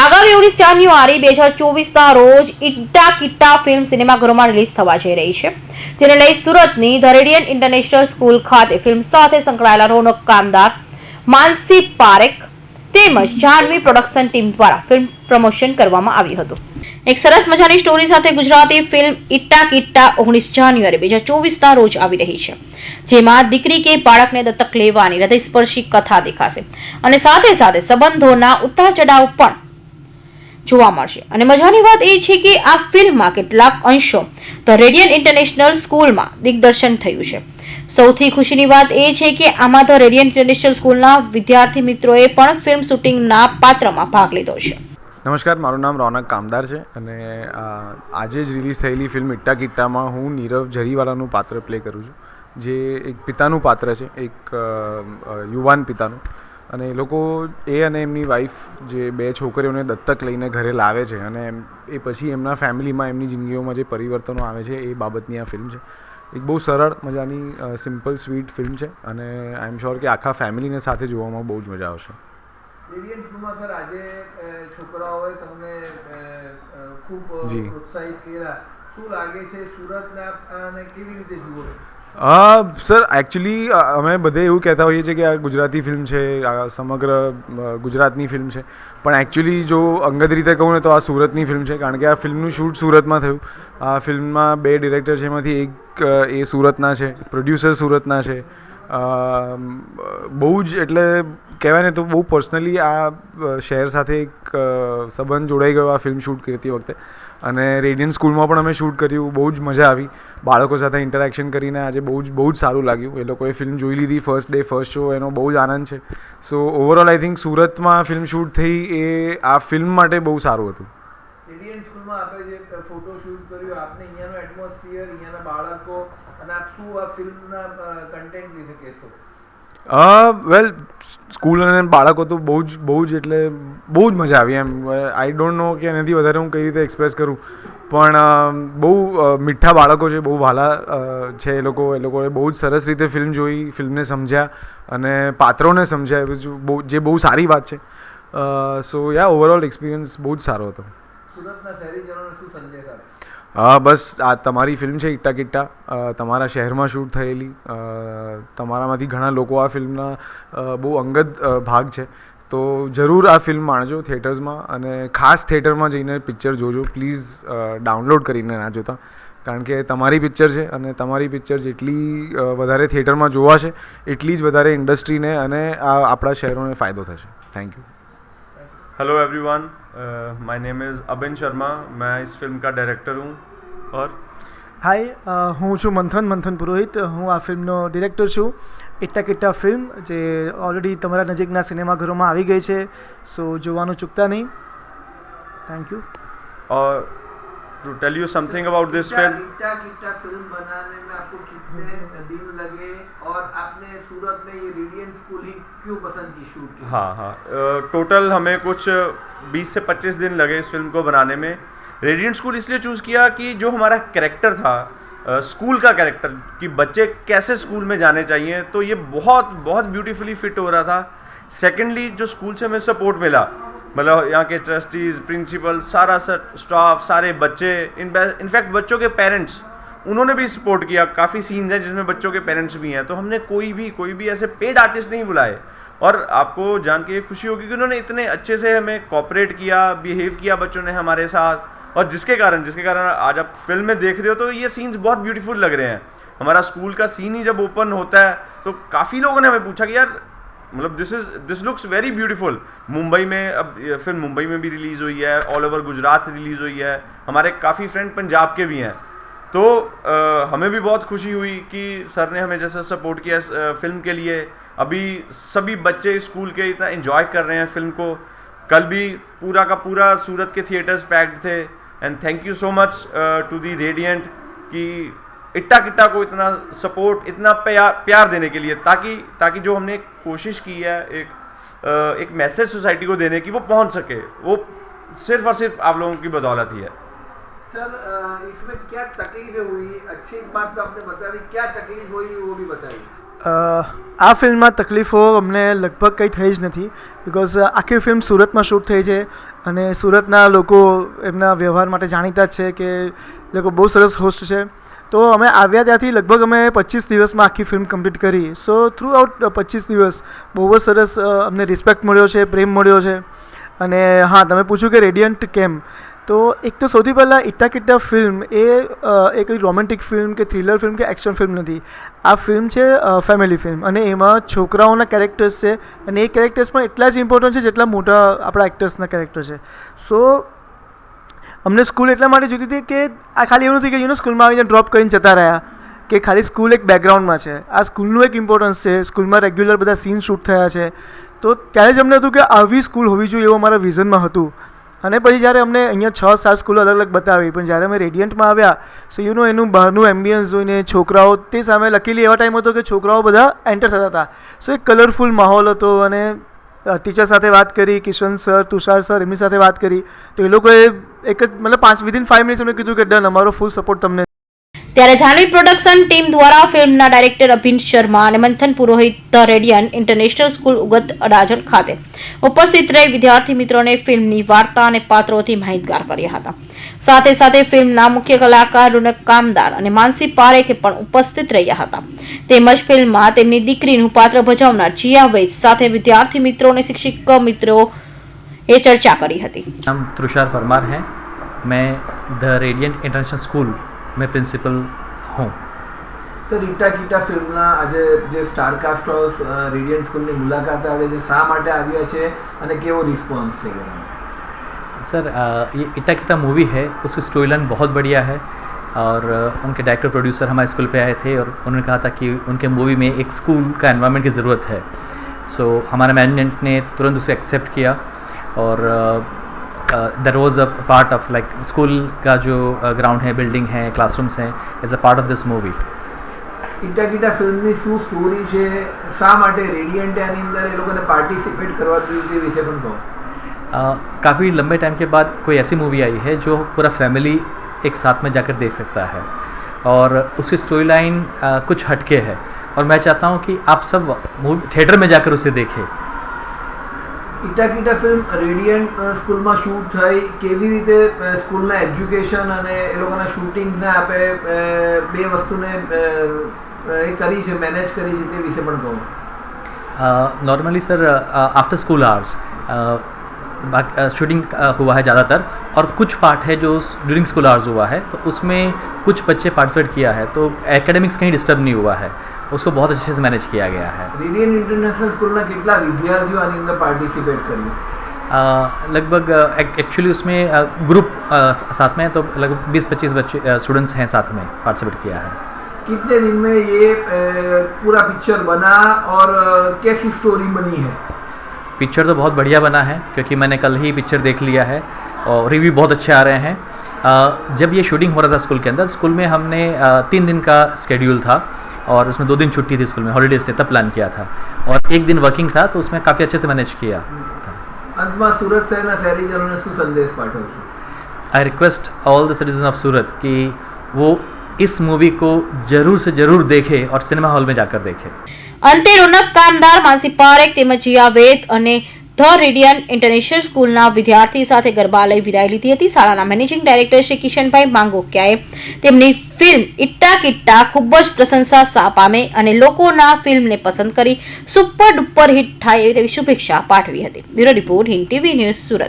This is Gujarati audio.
આગામી ઓગણીસ જાન્યુઆરી બે હજાર ચોવીસના રોજ ઇટ્ટા કિટ્ટા ફિલ્મ સિનેમાઘરોમાં રિલીઝ થવા જઈ રહી છે, જેને લઈ સુરતની ધરેડિયન ઇન્ટરનેશનલ સ્કૂલ ખાતે ફિલ્મ સાથે સંકળાયેલા રોનક કામદાર માનસી પારેખ તેમજ જાહ્નવી પ્રોડક્શન ટીમ દ્વારા ફિલ્મ પ્રમોશન કરવામાં આવ્યું હતું. એક સરસ મજાની સ્ટોરી સાથે ગુજરાતી ફિલ્મ ઇટ્ટા કિટ્ટા ઓગણીસ જાન્યુઆરી બે હજાર ચોવીસના રોજ આવી રહી છે, જેમાં દીકરી કે બાળકને દત્તક લેવાની હૃદયસ્પર્શી કથા દેખાશે અને સાથે સાથે સંબંધોના ઉતાર ચઢાવ પણ જોવા મળશે. અને મજાની વાત એ છે કે આ ફિલ્મમાં કેટલાક અંશો ધ રેડિયન ઇન્ટરનેશનલ સ્કૂલમાં દિગ્દર્શન થયું છે. સૌથી ખુશીની વાત એ છે કે આમાં ધ રેડિયન ઇન્ટરનેશનલ સ્કૂલના વિદ્યાર્થી મિત્રોએ પણ ફિલ્મ શૂટિંગના પાત્રમાં ભાગ લીધો છે. નમસ્કાર, મારું નામ રોનક કામદાર છે અને આજે જ રિલીઝ થયેલી ફિલ્મ ઇટ્ટા કિટ્ટામાં હું નીરવ જરીવાલાનું પાત્ર પ્લે કરું છું. જે એક પિતાનું પાત્ર છે, એક યુવાન પિતાનું. અને એ લોકો એ અને એમની વાઈફ જે બે છોકરીઓને દત્તક લઈને ઘરે લાવે છે અને એ પછી એમના ફેમિલીમાં એમની જિંદગીઓમાં જે પરિવર્તનો આવે છે એ બાબતની આ ફિલ્મ છે એક બહુ સરળ મજાની સિમ્પલ સ્વીટ ફિલ્મ છે અને આઈ એમ શ્યોર કે આખા ફેમિલીને સાથે જોવામાં બહુ જ મજા આવશે રેડિયન સર આજે છોકરાઓએ તમને ખૂબ. પ્રોત્સાહિત કર્યા શું લાગે છે સુરતના કેવી રીતે જુઓ? સર એકચ્યુઅલી અમે બધે એવું કહેતા હોઈએ છીએ કે આ ગુજરાતી ફિલ્મ છે, આ સમગ્ર ગુજરાતની ફિલ્મ છે. પણ એકચ્યુઅલી જો અંગત રીતે કહું ને તો આ સુરતની ફિલ્મ છે, કારણ કે આ ફિલ્મનું શૂટ સુરતમાં થયું. આ ફિલ્મમાં બે ડિરેક્ટર છે એમાંથી, એક એ સુરતના છે પ્રોડ્યુસર સુરતના છે. બહુ જ એટલે કહેવાય ને તો બહુ પર્સનલી આ શહેર સાથે એક સંબંધ જોડાઈ ગયો આ ફિલ્મ શૂટ કરતી વખતે. અને રેડિયન સ્કૂલમાં પણ અમે શૂટ કર્યું, બહુ જ મજા આવી. બાળકો સાથે ઇન્ટરેક્શન કરીને આજે બહુ જ બહુ જ સારું લાગ્યું. એ લોકોએ ફિલ્મ જોઈ લીધી ફર્સ્ટ ડે ફર્સ્ટ શો એનો બહુ જ આનંદ છે. સો ઓવરઓલ આઈ થિંક સુરતમાં ફિલ્મ શૂટ થઈ એ, આ ફિલ્મ માટે બહુ સારું હતું. કર્યું, આપને બાળકો, અને આપ શું આ ફિલ્મના કન્ટેન્ટ વિશે કહેશો? વેલ સ્કૂલ અને બાળકો તો બહુ જ બહુ જ એટલે બહુ જ મજા આવી એમ. આઈ ડોન્ટ નો કે એનાથી વધારે હું કઈ રીતે એક્સપ્રેસ કરું. પણ બહુ મીઠા બાળકો છે, બહુ વાલા છે એ લોકો. એ લોકોએ બહુ જ સરસ રીતે ફિલ્મ જોઈ ફિલ્મને સમજ્યા અને પાત્રોને સમજ્યા. બહુ, જે બહુ સારી વાત છે. સો યા ઓવરઓલ એક્સપિરિયન્સ બહુ જ સારો હતો. હા બસ આ તમારી ફિલ્મ છે ઇટ્ટા કિટ્ટા. તમારા શહેરમાં શૂટ થયેલી. તમારામાંથી ઘણા લોકો આ ફિલ્મના બહુ અંગત ભાગ છે. તો જરૂર આ ફિલ્મ માણજો થિયેટર્સમાં અને ખાસ થિયેટરમાં જઈને પિક્ચર જોજો. પ્લીઝ ડાઉનલોડ કરીને ના જોતા. કારણ કે તમારી પિક્ચર છે અને તમારી પિક્ચર જેટલી વધારે થિયેટરમાં જોવાશે એટલી જ વધારે ઇન્ડસ્ટ્રીને અને આ આપણા શહેરોને ફાયદો થશે. Thank you hello everyone my name is Abin Sharma मैं इस फिल्म का डायरेक्टर हूँ और હાય અ, હું છું મંથન મંથન પુરોહિત હું આ ફિલ્મનો ડિરેક્ટર છું ઇટ્ટા કિટ્ટા ફિલ્મ જે ઓલરેડી તમારા નજીકના સિનેમાઘરોમાં આવી ગઈ છે સો જોવાનું ચૂકતા નહીં થેન્ક યુ और to tell you something about this Kitta film Kitta film बनाने में आपको कितने दिन लगे और आपने सूरत में ये रेडियन स्कूल ही क्यों पसंद की शूट की? हाँ हाँ। टोटल हमें कुछ 20 से 25 दिन लगे इस फ़िल्म को बनाने में। रेडियंट स्कूल इसलिए चूज़ किया कि जो हमारा कैरेक्टर था स्कूल का कैरेक्टर कि बच्चे कैसे स्कूल में जाने चाहिए तो ये बहुत बहुत ब्यूटीफुली फिट हो रहा था। सेकेंडली जो स्कूल से हमें सपोर्ट मिला मतलब यहाँ के ट्रस्टीज़ प्रिंसिपल सारा सर स्टाफ सारे बच्चे इन इनफैक्ट बच्चों के पेरेंट्स उन्होंने भी सपोर्ट किया। काफ़ी सीन्स हैं जिसमें बच्चों के पेरेंट्स भी हैं। तो हमने कोई भी कोई भी ऐसे पेड आर्टिस्ट नहीं बुलाए। और आपको जान के खुशी होगी कि उन्होंने इतने अच्छे से हमें कॉपरेट किया बिहेव किया बच्चों ने हमारे साथ। और जिसके कारण जिसके कारण आज आप फ़िल्म में देख रहे हो तो ये सीन्स बहुत ब्यूटीफुल लग रहे हैं। हमारा स्कूल का सीन ही जब ओपन होता है तो काफ़ी लोगों ने हमें पूछा कि यार मतलब this is this looks very beautiful Mumbai में अब फ़िल्म मुंबई में भी रिलीज़ हुई है ऑल ओवर गुजरात रिलीज़ हुई है। हमारे काफ़ी फ्रेंड पंजाब के भी हैं। तो अ, हमें भी बहुत खुशी हुई कि सर ने हमें जैसा सपोर्ट किया फ़िल्म के लिए। अभी सभी बच्चे स्कूल के इतना एंजॉय कर रहे हैं फ़िल्म को। कल भी पूरा का पूरा सूरत के थिएटर्स पैक्ड थे। And thank you so much to the Radiant कि इट्टा किट्टा को इतना सपोर्ट इतना प्यार प्यार देने के लिए, ताकि ताकि जो हमने कोशिश की है एक एक मैसेज सोसाइटी को देने की, वो पहुँच सके। वो सिर्फ़ और सिर्फ़ आप लोगों की बदौलत ही है। सर इसमें क्या तकलीफें हुई? अच्छी बात तो आपने बता दी क्या तकलीफ़ हुई वो भी बताइए। આ ફિલ્મમાં તકલીફો અમને લગભગ કંઈ થઈ જ નથી બિકોઝ આખી ફિલ્મ સુરતમાં શૂટ થઈ છે અને સુરતના લોકો એમના વ્યવહાર માટે જાણીતા જ છે કે લોકો બહુ સરસ હોસ્ટ છે. તો અમે આવ્યા ત્યાંથી લગભગ અમે પચીસ દિવસમાં આખી ફિલ્મ કમ્પ્લીટ કરી. સો થ્રુ આઉટ પચીસ દિવસ બહુ જ સરસ અમને રિસ્પેક્ટ મળ્યો છે, પ્રેમ મળ્યો છે. અને હા, તમે પૂછ્યું કે રેડિયન્ટ કેમ? તો એક તો સૌથી પહેલાં ઇટ્ટા કિટ્ટા ફિલ્મ એ એક રોમેન્ટિક ફિલ્મ કે થ્રિલર ફિલ્મ કે એક્શન ફિલ્મ નથી આ ફિલ્મ છે ફેમિલી ફિલ્મ અને એમાં છોકરાઓના કેરેક્ટર્સ છે અને એ કેરેક્ટર્સ પણ એટલા જ ઇમ્પોર્ટન્ટ છે જેટલા મોટા આપણા એક્ટર્સના કેરેક્ટર છે સો અમને સ્કૂલ એટલા માટે જોતી હતી કે આ ખાલી એવું નથી કે યુનો સ્કૂલમાં આવીને ડ્રોપ કરીને જતા રહ્યા કે ખાલી સ્કૂલ એક બેકગ્રાઉન્ડમાં છે। આ સ્કૂલનું એક ઇમ્પોર્ટન્સ છે સ્કૂલમાં રેગ્યુલર બધા સીન શૂટ થયા છે। તો ત્યારે જ અમને હતું કે આવી સ્કૂલ હોવી જોઈએ એવું અમારા વિઝનમાં હતું। અને પછી જ્યારે અમને અહીંયા છ, સાત સ્કૂલો અલગ અલગ બતાવી, પણ જ્યારે અમે રેડિયન્ટમાં આવ્યા સો યુ નો એનું બહારનું એમ્બિયન્સ જોઈને છોકરાઓ, તે સામે લકીલી એવા ટાઈમ હતો કે છોકરાઓ બધા એન્ટર થતા હતા. સો એક કલરફુલ માહોલ હતો અને ટીચર સાથે વાત કરી, કિશન સર તુષાર સર એમની સાથે વાત કરી. તો એ લોકોએ એક જ, મતલબ પાંચ વિધિન ફાઇવ મિનિટ્સ એમને કીધું કે ડન અમારો ફૂલ સપોર્ટ તમને ત્યારે જાનવી પ્રોડક્શન ટીમ દ્વારા ફિલ્મના ડાયરેક્ટર અભિન શર્મા અને Manthan Purohit the Radiant International School Ugat Adajan ખાતે ઉપસ્થિત રહી વિદ્યાર્થી મિત્રોને ફિલ્મની વાર્તા અને પાત્રોથી માહિતગાર કર્યા હતા. સાથે સાથે ફિલ્મના મુખ્ય કલાકાર, રૂનક કામદાર અને માનસી પારેખે પણ ઉપસ્થિત રહ્યા હતા. તેમજ ફિલ્મમાં તેમની દીકરીનું પાત્ર ભજવનાર જિયા વૈદ સાથે વિદ્યાર્થી મિત્રો અને શિક્ષક મિત્રો એ ચર્ચા કરી હતી. નામ પરમાર હૈ. મેં ધ રેડિયન્ટ ઇન્ટરનેશનલ સ્કૂલ में प्रिंसिपल हूँ સર ઇટ્ટા કિટ્ટા ફિલ્મના આજે જે સ્ટારકાસ્ટ ઓફ રેડિયન્ટ સ્કૂલની મુલાકાતે આવે છે શા માટે આવ્યા છે અને કેવો રિસ્પોન્સ છે બધાનો? सर अ, ये इट्टा किट्टा मूवी है उसकी स्टोरी लाइन बहुत बढ़िया है और अ, उनके डायरेक्टर प्रोड्यूसर हमारे स्कूल पे आए थे और उन्होंने कहा था कि उनके मूवी में एक स्कूल का एनवायरनमेंट की ज़रूरत है सो हमारे मैनेजमेंट ने तुरंत उसे एक्सेप्ट किया और there was a part of like school का जो ग्राउंड है बिल्डिंग है क्लासरूम्स हैं as a part of this movie Itta Kitta ફિલ્મની શું સ્ટોરી છે શા માટે રેડિયન્ટે આની અંદર એ લોકોને પાર્ટિસિપેટ કરવા જોઈએ તે વિશે પણ કહો काफ़ी लंबे टाइम के बाद कोई ऐसी मूवी आई है जो पूरा फैमिली एक साथ में जाकर देख सकता है और उसकी स्टोरी लाइन कुछ हटके है और मैं चाहता हूँ कि आप सब मूवी थिएटर में जाकर उसे देखें ઇટાકીટા ફિલ્મ રેડિયન્ટ સ્કૂલમાં શૂટ થઈ. કેવી રીતે સ્કૂલના એજ્યુકેશન અને એ લોકોના શૂટિંગ્સને આપે બે વસ્તુને એ કરી છે, મેનેજ કરી છે તે વિશે પણ કહું. Normally sir after school hours shooting हुआ है ज़्यादातर और कुछ पार्ट है जो ड्यूरिंग स्कूल आवर्स हुआ है तो उसमें कुछ बच्चे पार्टिसिपेट किया है तो एकेडमिक्स कहीं डिस्टर्ब नहीं हुआ है उसको बहुत अच्छे से मैनेज किया गया है રેડિયન્ટ ઇન્ટરનેશનલ સ્કૂલના કેટલા વિદ્યાર્થીઓ આની અંદર પાર્ટિસિપેટ કર્યું अ, लगभग एक्चुअली उसमें ग्रुप साथ में है, तो लगभग बीस पच्चीस बच्चे स्टूडेंट्स हैं साथ में पार्टिसिपेट किया है कितने दिन में ये अ, पूरा पिक्चर बना और अ, कैसी स्टोरी बनी है पिक्चर तो बहुत बढ़िया बना है क्योंकि मैंने कल ही पिक्चर देख लिया है और रिव्यू बहुत अच्छे आ रहे हैं अ, जब ये शूटिंग हो रहा था स्कूल के अंदर स्कूल में हमने अ, तीन दिन का स्केड्यूल था और उसमें दो दिन छुट्टी थी स्कूल में हॉलीडेज से तब प्लान किया था और एक दिन वर्किंग था तो उसमें काफ़ी अच्छे से मैनेज किया અંતમાં સુરત શહેરના શહેરીજનોને શું સંદેશ પાઠવશો I request all the citizen of Surat कि वो इस मूवी को ज़रूर से ज़रूर देखें और सिनेमा हॉल में जाकर देखें અંતે રોનક કામદાર માનસી પારેખ તેમજ જીયા વેદ અને ધ રેડિયન ઇન્ટરનેશનલ સ્કૂલના વિદ્યાર્થી સાથે ગરબા લઈ વિદાય લીધી હતી. શાળાના મેનેજિંગ ડાયરેક્ટર શ્રી કિશનભાઈ માંગોકિયાએ તેમની ફિલ્મ ઇટ્ટા કિટ્ટા ખૂબ જ પ્રશંસા પામે અને લોકોના ફિલ્મને પસંદ કરી સુપર ડુપર હિટ થાય તેવી શુભેચ્છા પાઠવી હતી. Bureau report Hind TV news Surat.